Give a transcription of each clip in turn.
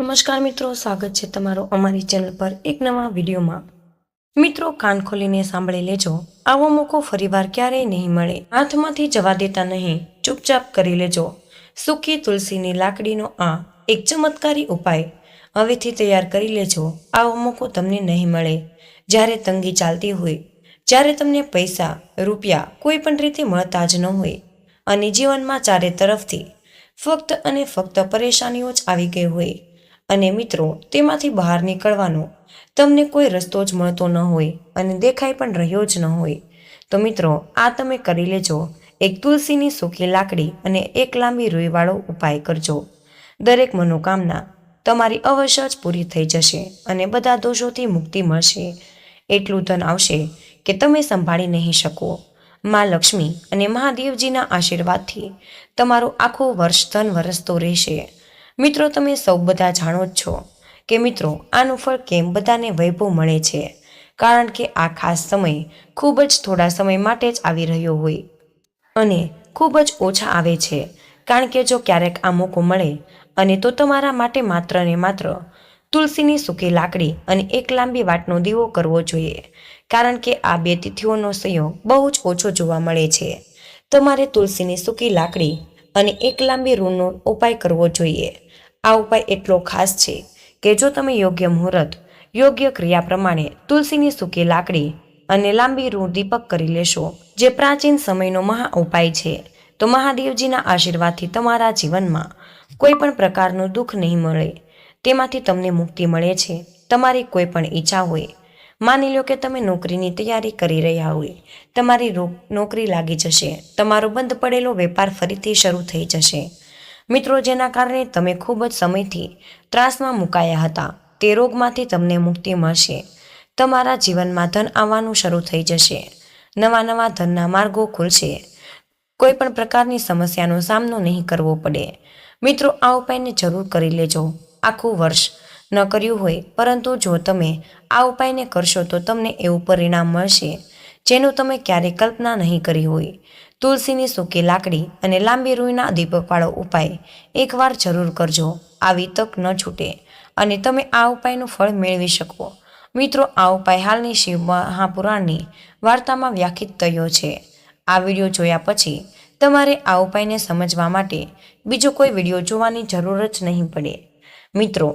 નમસ્કાર મિત્રો, સ્વાગત છે તમારો અમારી ચેનલ પર એક નવા વિડીયોમાં. મિત્રો, કાન ખોલીને સાંભળી લેજો. આવો મોકો ફરીવાર ક્યારેય નહીં મળે. હાથમાંથી જવા દેતા નહીં, ચૂપચાપ કરી લેજો. સૂકી તુલસીની લાકડીનો આ એક ચમત્કારી ઉપાય. હવેથી તૈયાર કરી લેજો. આવો મોકો તમને નહીં મળે. જ્યારે તંગી ચાલતી હોય, જ્યારે તમને પૈસા, રૂપિયા કોઈ પણ રીતે મળતા જ ન હોય, અને જીવનમાં ચારે તરફથી ફક્ત અને ફક્ત પરેશાનીઓ જ આવી ગઈ હોય અને મિત્રો, તેમાંથી બહાર નીકળવાનો તમને કોઈ રસ્તો જ મળતો ન હોય અને દેખાઈ પણ રહ્યો જ ન હોય. તો મિત્રો, આ તમે કરી લેજો. એક તુલસીની સૂકી લાકડી અને એક લાંબી રૂઈવાળો ઉપાય કરજો. દરેક મનોકામના તમારી અવશ્ય જ પૂરી થઈ જશે અને બધા દોષોથી મુક્તિ મળશે. એટલું ધન આવશે કે તમે સંભાળી નહીં શકો. મા લક્ષ્મી અને મહાદેવજીના આશીર્વાદથી તમારું આખું વર્ષ ધન વરસતો રહેશે. મિત્રો, તમે સૌ બધા જાણો જ છો કે મિત્રો, આનું ફળ કેમ બધાને વૈભવ મળે છે? કારણ કે આ ખાસ સમય ખૂબ જ થોડા સમય માટે જ આવી રહ્યો હોય અને ખૂબ જ ઓછા આવે છે. કારણ કે જો ક્યારેક આ મોકો મળે અને તો તમારા માટે માત્ર ને માત્ર તુલસીની સૂકી લાકડી અને એક લાંબી વાટનો દીવો કરવો જોઈએ. કારણ કે આ બે તિથિઓનો સંયોગ બહુ જ ઓછો જોવા મળે છે. તમારે તુલસીની સૂકી લાકડી અને એક લાંબી રૂનો ઉપાય કરવો જોઈએ. આ ઉપાય એટલો ખાસ છે કે જો તમે યોગ્ય મુહૂર્ત, યોગ્ય ક્રિયા પ્રમાણે તુલસીની સૂકી લાકડી અને લાંબી રૂ દીપક કરી લેશો, જે પ્રાચીન સમયનો મહા ઉપાય છે, તો મહાદેવજીના આશીર્વાદથી તમારા જીવનમાં કોઈ પણ પ્રકારનું દુઃખ નહીં મળે. તેમાંથી તમને મુક્તિ મળે છે. તમારી કોઈ પણ ઈચ્છા હોય માની લો કે તમે નોકરીની તૈયારી કરી રહ્યા હોય, તમારી નોકરી લાગી જશે, તમારો બંધ પડેલો વેપાર ફરીથી શરૂ થઈ જશે. મિત્રો, જેના કારણે તમે ખૂબ જ સમયથી ત્રાસમાં મુકાયા હતા, તે રોગમાંથી તમને મુક્તિ મળશે. તમારા જીવનમાં ધન આવવાનું શરૂ થઈ જશે. નવા નવા ધનના માર્ગો ખુલશે. કોઈ પણ પ્રકારની સમસ્યાનો સામનો નહીં કરવો પડે. મિત્રો, આ ઉપાયને જરૂર કરી લેજો. આખું વર્ષ ન કર્યું હોય, પરંતુ જો તમે આ ઉપાયને કરશો તો તમને એવું પરિણામ મળશે, જેનું તમે ક્યારેય કલ્પના નહીં કરી હોય. તુલસીની સૂકી લાકડી અને લાંબી રૂઈના દીપકવાળો ઉપાય એકવાર જરૂર કરજો, આવી તક ન છૂટે, અને તમે આ ઉપાયનું ફળ મેળવી શકો. મિત્રો, આ ઉપાય હાલની શિવ મહાપુરાણની વાર્તામાં વ્યાખ્યાયિત થયો છે. આ વીડિયો જોયા પછી તમારે આ ઉપાયને સમજવા માટે બીજો કોઈ વીડિયો જોવાની જરૂર જ નહીં પડે. મિત્રો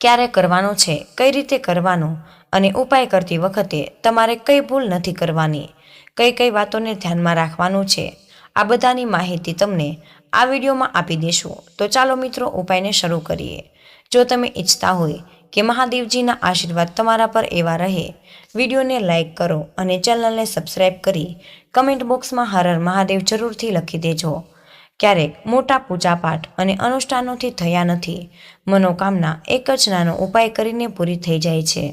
ક્યારે કરવાનો છે, કઈ રીતે કરવાનો અને ઉપાય કરતી વખતે તમારે કઈ ભૂલ નથી કરવાની. કઈ કઈ વાતોને ધ્યાનમાં રાખવાનું છે, આ બધાની માહિતી તમને આ વિડીયોમાં આપી દેશું. તો ચાલો મિત્રો, ઉપાયને શરૂ કરીએ. જો તમે ઈચ્છતા હોય કે મહાદેવજીના આશીર્વાદ તમારા પર એવા રહે, વિડીયોને લાઇક કરો અને ચેનલને સબસ્ક્રાઈબ કરી કમેન્ટ બોક્સમાં હર હર મહાદેવ જરૂરથી લખી દેજો. ક્યારેક મોટા પૂજાપાઠ અને અનુષ્ઠાનોથી થયા નથી. મનોકામના એક જ નાનો ઉપાય કરીને પૂરી થઈ જાય છે.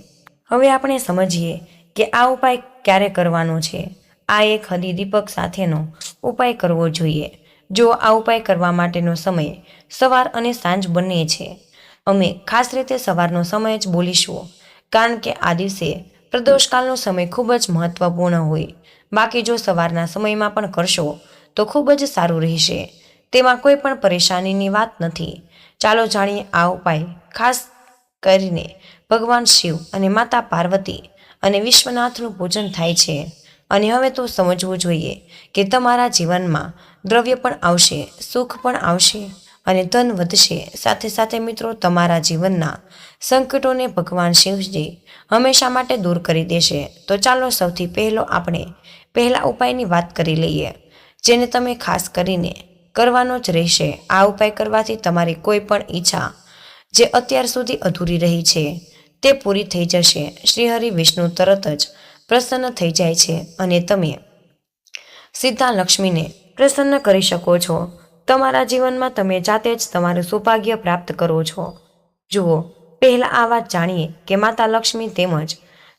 હવે આપણે સમજીએ કે આ ઉપાય ક્યારે કરવાનો છે. આ એક હદી દીપક સાથેનો ઉપાય કરવો જોઈએ. જો આ ઉપાય કરવા માટેનો સમય સવાર અને સાંજ બંને છે. અમે ખાસ રીતે સવારનો સમય જ બોલીશું, કારણ કે આ દિવસે પ્રદોષકાલનો સમય ખૂબ જ મહત્વપૂર્ણ હોય. બાકી જો સવારના સમયમાં પણ કરશો તો ખૂબ જ સારું રહેશે. તેમાં કોઈ પણ પરેશાનીની વાત નથી. ચાલો જાણીએ આ ઉપાય. ખાસ કરીને ભગવાન શિવ અને માતા પાર્વતી અને વિશ્વનાથનું પૂજન થાય છે. અને હવે તો સમજવું જોઈએ કે તમારા જીવનમાં દ્રવ્ય પણ આવશે, સુખ પણ આવશે અને ધન વધશે. સાથે સાથે મિત્રો, તમારા જીવનના સંકટોને ભગવાન શિવજી હંમેશા માટે દૂર કરી દેશે. તો ચાલો સૌથી પહેલો આપણે પહેલા ઉપાયની વાત કરી લઈએ. જેને તમે ખાસ કરીને કરવાનો જ રહેશે. આ ઉપાય કરવાથી તમારી કોઈ પણ ઈચ્છા જે અત્યાર સુધી અધૂરી રહી છે, તે પૂરી થઈ જશે. શ્રીહરિ વિષ્ણુ તરત જ પ્રસન્ન થઈ જાય છે અને તમે સીધા લક્ષ્મીને પ્રસન્ન કરી શકો છો. તમારા જીવનમાં તમે જાતે જ તમારું સૌભાગ્ય પ્રાપ્ત કરો છો. જુઓ, પહેલાં આ વાત જાણીએ કે માતા લક્ષ્મી તેમજ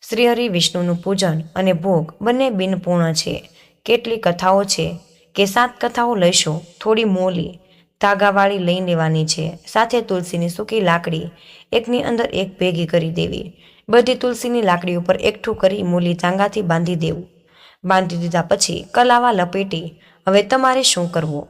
શ્રીહરિ વિષ્ણુનું પૂજન અને ભોગ બંને બિનપૂર્ણ છે. કેટલી કથાઓ છે. કે સાત કથાઓ લઈશું, થોડી મોલી, ધાગાવાળી લઈ લેવાની છે. સાથે તુલસીની સૂકી લાકડી, એકની અંદર એક ભેગી કરી દેવી. બધી તુલસીની લાકડી ઉપર એકઠું કરી મૂલી ચાંગાથી બાંધી દેવું. બાંધી દીધા પછી કલાવા લપેટી, હવે તમારે શું કરવું?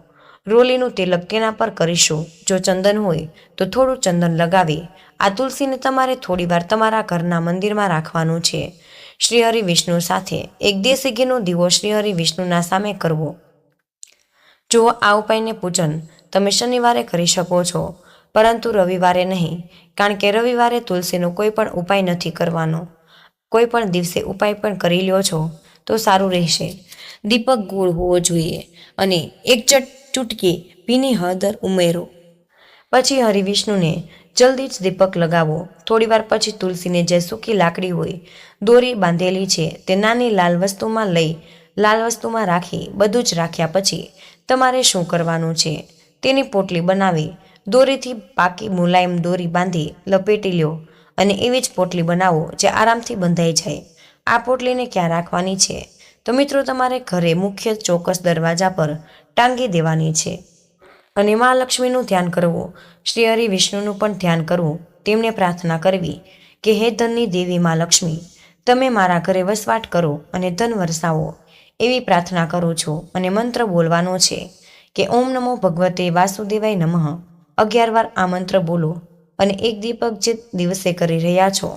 રોલીનું તિલક તેના પર કરીશું. જો ચંદન હોય, તો થોડું ચંદન લગાવી. આ તુલસીને તમારે થોડીવાર તમારા ઘરના મંદિરમાં રાખવાનું છે. શ્રીહરિ વિષ્ણુ સાથે એક દેશી ઘીનો દીવો શ્રીહરિ વિષ્ણુના સામે કરવો. જો આ ઉપાયને પૂજન તમે શનિવારે કરી શકો છો, પરંતુ રવિવારે નહીં, કારણ કે રવિવારે તુલસીનો કોઈ પણ ઉપાય નથી કરવાનો. કોઈ પણ દિવસે ઉપાય પણ કરી લ્યો છો, તો સારું રહેશે. દીપક ગુળ હોવો જોઈએ અને એક ચટ ચૂટકી ભીની હળદર ઉમેરો. પછી હરિવિષ્ણુને જલ્દી જ દીપક લગાવો. થોડીવાર પછી તુલસીને જે સૂકી લાકડી હોય, દોરી બાંધેલી છે, તે નાની લાલ વસ્તુમાં લઈ, લાલ વસ્તુમાં રાખી, બધું જ રાખ્યા પછી તમારે શું કરવાનું છે? તેની પોટલી બનાવી, દોરીથી પાકી મુલાયમ દોરી બાંધી લપેટી લ્યો અને એવી જ પોટલી બનાવો જે આરામથી બંધાઈ જાય. આ પોટલીને ક્યાં રાખવાની છે? તો મિત્રો, તમારે ઘરે મુખ્ય ચોક્કસ દરવાજા પર ટાંગી દેવાની છે અને મહાલક્ષ્મીનું ધ્યાન કરવું, શ્રી હરિ વિષ્ણુનું પણ ધ્યાન કરવું, તેમને પ્રાર્થના કરવી કે, હે ધનની દેવી મા લક્ષ્મી, તમે મારા ઘરે વસવાટ કરો અને ધન વરસાવો. એવી પ્રાર્થના કરું છું અને મંત્ર બોલવાનો છે કે, ઓમ નમો ભગવતે વાસુદેવાય નમઃ. અગિયાર વાર આ મંત્ર બોલો અને એક દીપક જે દિવસે કરી રહ્યા છો,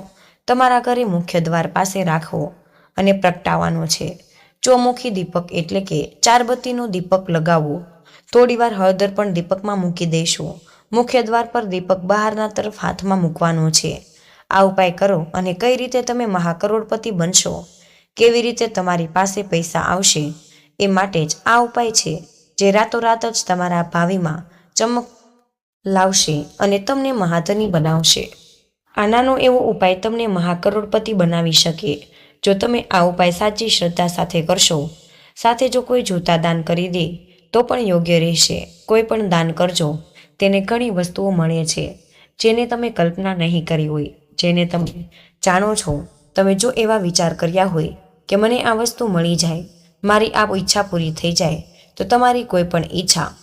તમારા ઘરે મુખ્ય દ્વાર પાસે રાખવો અને પ્રગટાવવાનો છે. ચોમુખી દીપક એટલે કે ચારબત્તીનો દીપક લગાવવો થોડીવાર હળદર પણ દીપકમાં મૂકી દેશો મુખ્ય દ્વાર પર દીપક બહારના તરફ હાથમાં મૂકવાનો છે. આ ઉપાય કરો અને કઈ રીતે તમે મહાકરોડપતિ બનશો? કેવી રીતે તમારી પાસે પૈસા આવશે એ માટે જ આ ઉપાય છે જે રાતોરાત જ તમારા ભાવિમાં ચમક લાવશે અને તમને મહાધની બનાવશે. આ નાનો એવો ઉપાય તમને મહાકરોડપતિ બનાવી શકે. જો તમે આ ઉપાય સાચી શ્રદ્ધા સાથે કરશો, સાથે જો કોઈ જૂતા દાન કરી દે, તો પણ યોગ્ય રહેશે. કોઈ પણ દાન કરજો. તેને ઘણી વસ્તુઓ મળે છે, જેને તમે કલ્પના નહીં કરી હોય. જેને તમે જાણો છો. તમે જો એવા વિચાર કર્યા હોય કે મને આ વસ્તુ મળી જાય, મારી આ ઈચ્છા પૂરી થઈ જાય, તો તમારી કોઈ પણ ઈચ્છા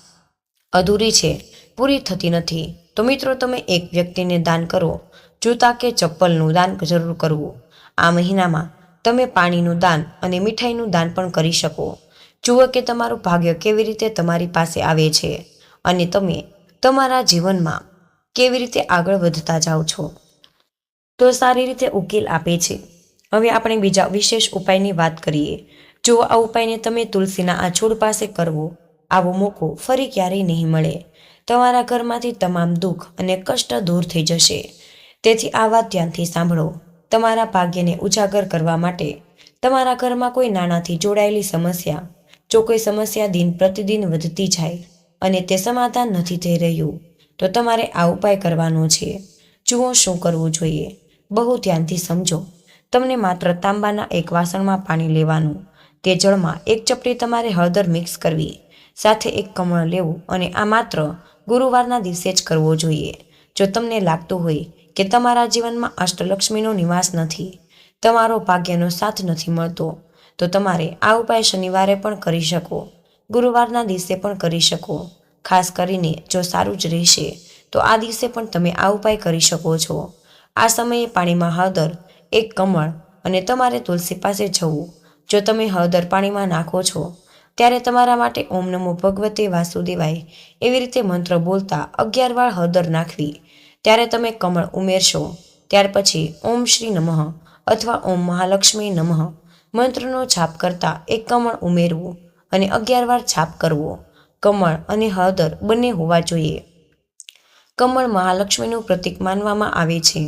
અધૂરી છે, પૂરી થતી નથી. તો મિત્રો, તમે એક વ્યક્તિને દાન કરો, જૂતા કે ચપ્પલનું દાન જરૂર કરવું. આ મહિનામાં તમે પાણીનું દાન અને મીઠાઈનું દાન પણ કરી શકો. જુઓ કે તમારું ભાગ્ય કેવી રીતે તમારી પાસે આવે છે અને તમે તમારા જીવનમાં કેવી રીતે આગળ વધતા જાઓ છો. તો સારી રીતે ઉકેલ આપે છે. હવે આપણે બીજા વિશેષ ઉપાયની વાત કરીએ. જો આ ઉપાયને તમે તુલસીના આ છોડ પાસે કરવો, આવો મોકો ફરી ક્યારેય નહીં મળે. તમારા ઘરમાંથી તમામ દુઃખ અને કષ્ટ દૂર થઈ જશે. તેથી આ વાત ધ્યાનથી સાંભળો. તમારા ભાગ્યને ઉજાગર કરવા માટે તમારા ઘરમાં કોઈ નાણાંથી જોડાયેલી સમસ્યા, જો કોઈ સમસ્યા દિન પ્રતિદિન વધતી જાય અને તે સમાધાન નથી થઈ રહ્યું, તો તમારે આ ઉપાય કરવાનો છે. જુઓ શું કરવું જોઈએ. બહુ ધ્યાનથી સમજો. તમને માત્ર તાંબાના એક વાસણમાં પાણી લેવાનું. તે જળમાં એક ચપટી તમારે હળદર મિક્સ કરવી. સાથે એક કમળ લેવું અને આ માત્ર ગુરુવારના દિવસે જ કરવો જોઈએ. જો તમને લાગતું હોય કે તમારા જીવનમાં અષ્ટલક્ષ્મીનો નિવાસ નથી, તમારો ભાગ્યનો સાથ નથી મળતો, તો તમારે આ ઉપાય શનિવારે પણ કરી શકો. ગુરુવારના દિવસે પણ કરી શકો. ખાસ કરીને જો સારું જ રહેશે, તો આ દિવસે પણ તમે આ ઉપાય કરી શકો છો. આ સમયે પાણીમાં હળદર એક કમળ અને તમારે તુલસી પાસે જવું. જો તમે હળદર પાણીમાં નાખો છો, ત્યારે તમારા માટે ઓમ નમો ભગવતે વાસુદેવાય એવી રીતે મંત્ર બોલતા અગિયાર વાર હળદર નાખવી. ત્યારે તમે કમળ ઉમેરશો. ત્યાર પછી ઓમ શ્રી નમઃ અથવા ઓમ મહાલક્ષ્મી નમઃ મંત્રનો છાપ કરતા એક કમળ ઉમેરવું અને અગિયાર વાર છાપ કરવો. કમળ અને હળદર બંને હોવા જોઈએ. કમળ મહાલક્ષ્મીનું પ્રતીક માનવામાં આવે છે.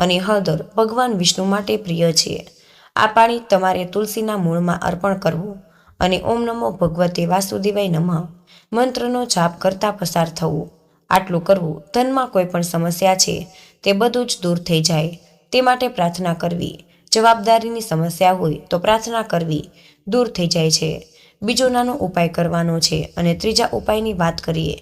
અને હળદર ભગવાન વિષ્ણુ માટે પ્રિય છે. આ પાણી તમારે તુલસીના મૂળમાં અર્પણ કરવું અને ઓમ નમો ભગવતે વાસુદેવાય નમઃ. મંત્રનો જાપ કરતા પસાર થવું. આટલું કરવું ધનમાં કોઈ પણ સમસ્યા છે તે બધું જ દૂર થઈ જાય. તે માટે પ્રાર્થના કરવી. જવાબદારીની સમસ્યા હોય તો પ્રાર્થના કરવી. દૂર થઈ જાય છે. બીજો નાનો ઉપાય કરવાનો છે અને ત્રીજા ઉપાયની વાત કરીએ.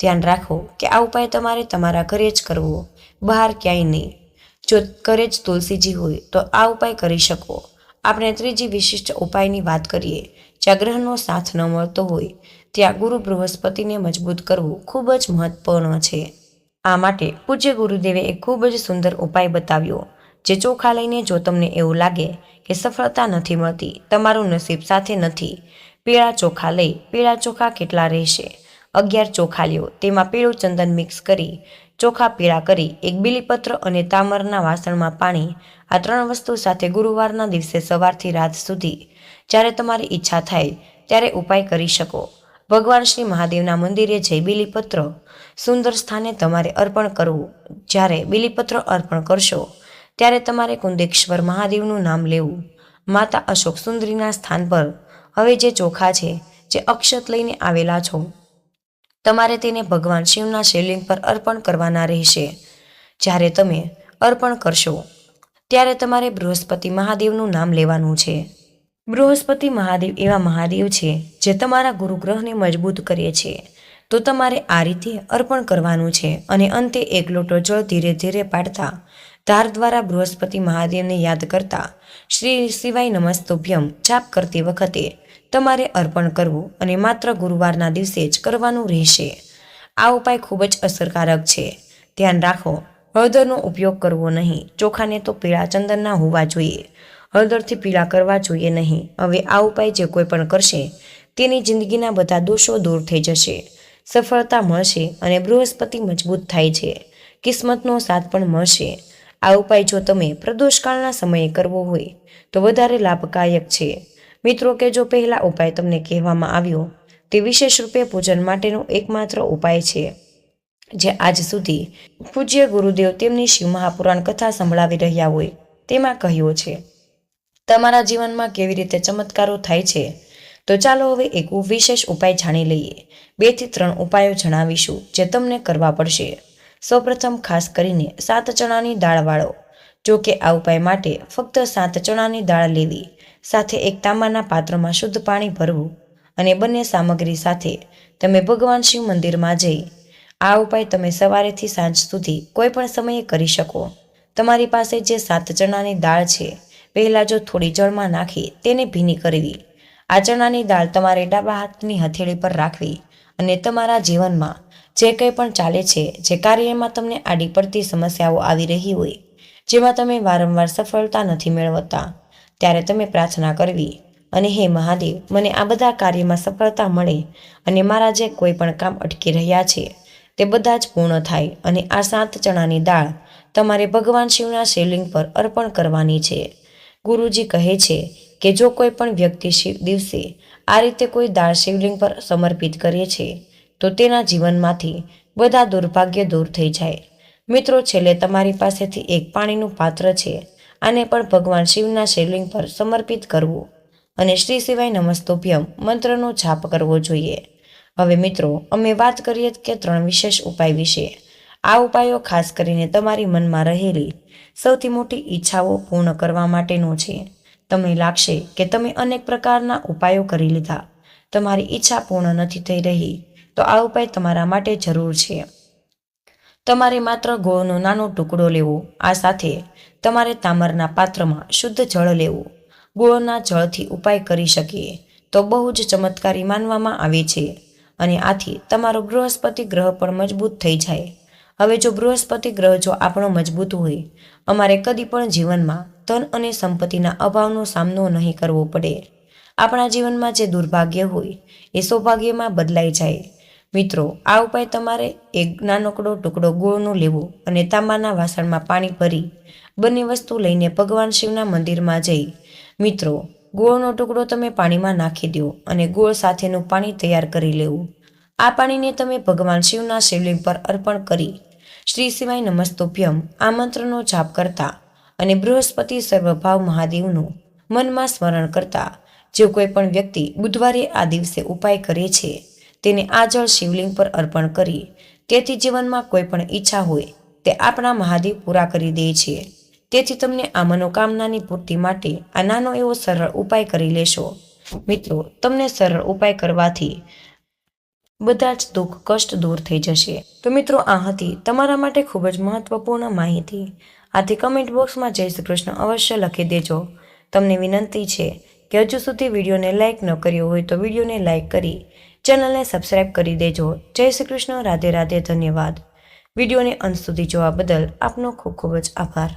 ધ્યાન રાખો કે આ ઉપાય તમારે તમારા ઘરે જ કરવો. બહાર ક્યાંય નહીં. જો ઘરે જ તુલસીજી હોય, તો આ ઉપાય કરી શકો. આપણે ત્રીજી વિશિષ્ટ ઉપાયની વાત કરીએ. જ્યાં સાથ ન મળતો હોય, ત્યાં ગુરુ બૃહસ્પતિને મજબૂત કરવું ખૂબ જ મહત્વપૂર્ણ છે. આ માટે પૂજ્ય ગુરુદેવે એક ખૂબ જ સુંદર ઉપાય બતાવ્યો, જે ચોખા લઈને જો તમને એવું લાગે કે સફળતા નથી મળતી, તમારું નસીબ સાથે નથી. પીળા ચોખા લઈ, પીળા ચોખા કેટલા રહેશે? અગિયાર ચોખા લ્યો, તેમાં પીળું ચંદન મિક્સ કરી ચોખા પીળા કરી એક બીલીપત્ર અને તામરના વાસણમાં પાણી આ ત્રણ વસ્તુ સાથે ગુરુવારના દિવસે સવારથી રાત સુધી જ્યારે તમારી ઈચ્છા થાય ત્યારે ઉપાય કરી શકો. ભગવાન શ્રી મહાદેવના મંદિરે જઈ બીલીપત્ર સુંદર સ્થાને તમારે અર્પણ કરવું. જ્યારે બીલીપત્ર અર્પણ કરશો, ત્યારે તમારે કુંદેશ્વર મહાદેવનું નામ લેવું. માતા અશોક સુંદરીના સ્થાન પર. હવે જે ચોખા છે, જે અક્ષત લઈને આવેલા છો તમારે તેને ભગવાન શિવના શિવલિંગ પર અર્પણ કરવાના રહેશે. જ્યારે તમે અર્પણ કરશો, ત્યારે તમારે બૃહસ્પતિ મહાદેવનું નામ લેવાનું છે. બૃહસ્પતિ મહાદેવ એવા મહાદેવ છે, જે તમારા ગુરુગ્રહને મજબૂત કરે છે. તો તમારે આ રીતે અર્પણ કરવાનું છે અને અંતે એક લોટો જળ ધીરે ધીરે પાડતા, ધાર દ્વારા બૃહસ્પતિ મહાદેવને યાદ કરતા, શ્રી શિવાય નમસ્તુભ્યમ જાપ કરતી વખતે તમારે અર્પણ કરવું અને માત્ર ગુરુવારના દિવસે જ કરવાનું રહેશે. આ ઉપાય ખૂબ જ અસરકારક છે. ધ્યાન રાખો, હળદરનો ઉપયોગ કરવો નહીં. ચોખાને તો પીળા ચંદનના હોવા જોઈએ. હળદરથી પીળા કરવા જોઈએ નહીં. હવે આ ઉપાય જે કોઈ પણ કરશે, તેની જિંદગીના બધા દોષો દૂર થઈ જશે. સફળતા મળશે અને બૃહસ્પતિ મજબૂત થાય છે. કિસ્મતનો સાથ પણ મળશે. આ ઉપાય જો તમે પ્રદોષકાળના સમયે કરવો હોય, તો વધારે લાભદાયક છે. મિત્રો કે જો પહેલા ઉપાય તમને કહેવામાં આવ્યો, તે વિશેષ રૂપે પૂજન માટેનો એકમાત્ર ઉપાય છે. જે આજ સુધી પૂજ્ય ગુરુદેવ તેમની શિવ મહાપુરાણ કથા સંભળાવી રહ્યા હોય, તેમાં કહ્યો છે, તમારા જીવનમાં કેવી રીતે ચમત્કારો થાય છે? તો ચાલો હવે એક વિશેષ ઉપાય જાણી લઈએ. બેથી ત્રણ ઉપાયો જણાવીશું જે તમને કરવા પડશે. સૌપ્રથમ ખાસ કરીને સાત ચણાની દાળ વાળો. જો કે આ ઉપાય માટે ફક્ત સાત ચણાની દાળ લેવી. સાથે એક તાંબાના પાત્રમાં શુદ્ધ પાણી ભરવું અને બંને સામગ્રી સાથે તમે ભગવાન શિવ મંદિરમાં જઈ, આ ઉપાય તમે સવારેથી સાંજ સુધી કોઈ પણ સમયે કરી શકો. તમારી પાસે જે સાત ચણાની દાળ છે, પહેલાં જો થોડી જળમાં નાખી તેને ભીની કરવી. આ ચણાની દાળ તમારે ડાબા હાથની હથેળી પર રાખવી અને તમારા જીવનમાં જે કંઈ પણ ચાલે છે, જે કાર્યમાં તમને આડી પડતી સમસ્યાઓ આવી રહી હોય, જેમાં તમે વારંવાર સફળતા નથી મેળવતા. ત્યારે તમે પ્રાર્થના કરવી. અને હે મહાદેવ, મને આ બધા કાર્યમાં સફળતા મળે અને મારા જે કોઈ પણ કામ અટકી રહ્યા છે, તે બધા જ પૂર્ણ થાય અને આ સાત ચણાની દાળ તમારે ભગવાન શિવના શિવલિંગ પર અર્પણ કરવાની છે. ગુરુજી કહે છે કે જો કોઈ પણ વ્યક્તિ શિવ દિવસે આ રીતે કોઈ દાળ શિવલિંગ પર સમર્પિત કરે છે, તો તેના જીવનમાંથી બધા દુર્ભાગ્ય દૂર થઈ જાય. મિત્રો, છેલ્લે તમારી પાસેથી એક પાણીનું પાત્ર છે. આને પણ ભગવાન શિવના શિવલિંગ પર સમર્પિત કરવું અને શ્રી સિવાય નમસ્તોભ્યમ મંત્રનો છાપ કરવો જોઈએ. હવે મિત્રો, અમે વાત કરીએ કે ત્રણ વિશેષ ઉપાય વિશે. આ ઉપાયો ખાસ કરીને તમારી મનમાં રહેલી સૌથી મોટી ઈચ્છાઓ પૂર્ણ કરવા માટેનો છે. તમને લાગશે કે તમે અનેક પ્રકારના ઉપાયો કરી લીધા. તમારી ઈચ્છા પૂર્ણ નથી થઈ રહી, તો આ ઉપાય તમારા માટે જરૂર છે. તમારે માત્ર ગોળનો નાનો ટુકડો લેવો, આ સાથે તમારે તામરના પાત્રમાં શુદ્ધ જળ લેવું. ગોળના જળથી ઉપાય કરી શકીએ. તો બહુ જ ચમત્કારી માનવામાં આવે છે. અને આથી તમારો બૃહસ્પતિ ગ્રહ પણ મજબૂત થઈ જાય. હવે જો બૃહસ્પતિ ગ્રહ જો આપણો મજબૂત હોય, અમારે કદી પણ જીવનમાં ધન અને સંપત્તિના અભાવનો સામનો નહીં કરવો પડે. આપણા જીવનમાં જે દુર્ભાગ્ય હોય, એ સૌભાગ્યમાં બદલાઈ જાય. મિત્રો, આ ઉપાય તમારે એક નાનકડો ટુકડો ગોળનો લેવો અને તાંબાના વાસણમાં પાણી ભરી બંને વસ્તુ લઈને ભગવાન શિવના મંદિરમાં જઈ. મિત્રો, ગોળનો ટુકડો તમે પાણીમાં નાખી દો અને ગોળ સાથેનું પાણી તૈયાર કરી લેવું. આ પાણીને તમે ભગવાન શિવના શિવલિંગ પર અર્પણ કરી. શ્રી શિવાય નમસ્તોભ્યમ, આ મંત્રનો જાપ કરતા અને બૃહસ્પતિ સર્વભાવ મહાદેવનું મનમાં સ્મરણ કરતા, જો કોઈ પણ વ્યક્તિ બુધવારે આ દિવસે ઉપાય કરે છે તેને આ જળ શિવલિંગ પર અર્પણ કરી. તેથી જીવનમાં કોઈ પણ ઈચ્છા હોય, તે આપણા મહાદેવ પૂરા કરી દે છે. તેથી તમને આ મનોકામનાની પૂર્તિ માટે આ નાનો એવો સરળ ઉપાય કરી લેશો. મિત્રો, તમને સરળ ઉપાય કરવાથી બધા જ દુઃખ, કષ્ટ દૂર થઈ જશે. તો મિત્રો, આ હતી તમારા માટે ખૂબ જ મહત્વપૂર્ણ માહિતી. આથી કમેન્ટ બોક્સમાં જય શ્રી કૃષ્ણ અવશ્ય લખી દેજો. તમને વિનંતી છે કે હજુ સુધી વિડીયોને લાઇક ન કર્યો હોય તો વિડીયોને લાઇક કરી ચેનલને સબસ્ક્રાઈબ કરી દેજો. જય શ્રી કૃષ્ણ. રાધે રાધે. ધન્યવાદ. વિડીયોને અંત સુધી જોવા બદલ આપનો ખૂબ ખૂબ જ આભાર.